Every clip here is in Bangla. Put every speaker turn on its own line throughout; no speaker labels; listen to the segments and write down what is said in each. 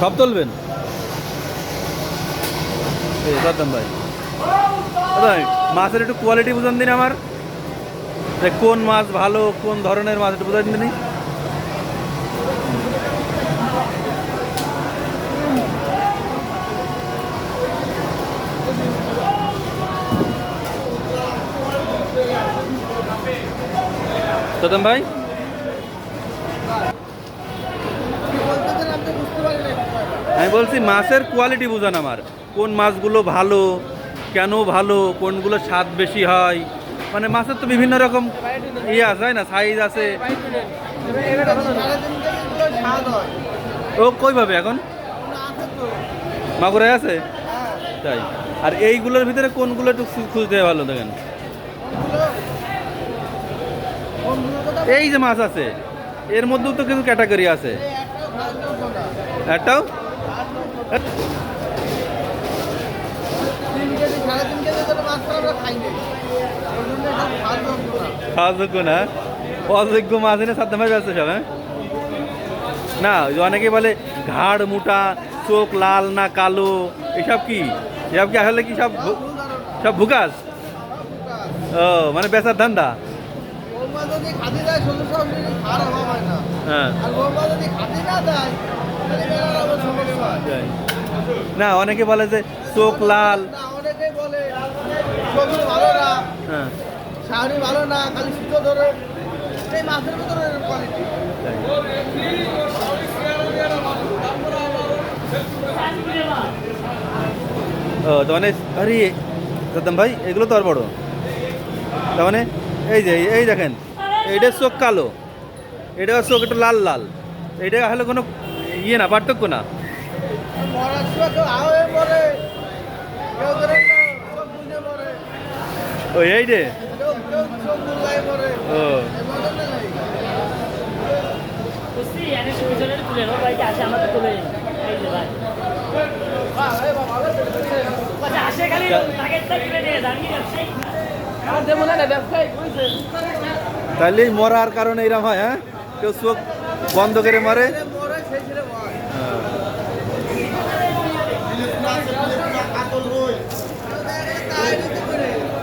সব তুলবেন? ভাই। ভাই, মাছের একটু কোয়ালিটি বুঝান দিন আমার। যে কোন মাছ ভালো, কোন ধরনের মাছ একটু বুঝান দিন। দাদাম ভাই? আমি বলছি মাছের কোয়ালিটি বোঝান আমার। কোন মাছগুলো ভালো, কেন ভালো, কোনগুলো স্বাদ বেশি হয়? মানে মাছের তো বিভিন্ন রকম ইয়ে আছে না? সাইজ আছে। ও কইভাবে এখন? মাগুরাই আছে? তাই। আর এইগুলোর ভিতরে কোনগুলো একটু খুঁজতে ভালো দেখেন। এই যে মাছ আছে, এর মধ্যেও তো কিছু ক্যাটাগরি আছে। একটাও? খাওয়া যোগ্য না অযোগ্য মাছ এনে সাদ্দাম ভাই ব্যস্ত সব হ্যাঁ? না অনেকে বলে ঘাড় মোটা চোখ লাল না কালো এসব কি? এসব কি আসলে কি সব সব ভুকাস? ও মানে বেচার ধান্দা। হ্যাঁ। না অনেকে বলে যে চোখ লাল।
অনেকেই বলে ভালো না।
হ্যাঁ।
শাড়ি ভালো না খালি সুতো ধরে। এই মাছের ভিতরে কোয়ালিটি
ও তার মানে আরে দাদাম ভাই এগুলো তো আর বড়। তার মানে এই যে এই দেখেন এইটার চোখ কালো এটা চোখ একটু লাল লাল। এইটা আসলে কোনো ইয়ে না পার্থক্য না। তাহলে মরার কারণে এরকম হয় হ্যাঁ? কেউ চোখ বন্ধ করে মরে
যে মরে সেই ছেলে মরে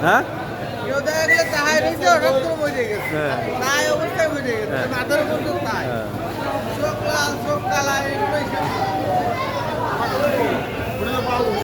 হ্যাঁ? হ্যাঁ।
তাই অবস্থায় মরে গেছে।
হ্যাঁ।
মাথার উপর তাই।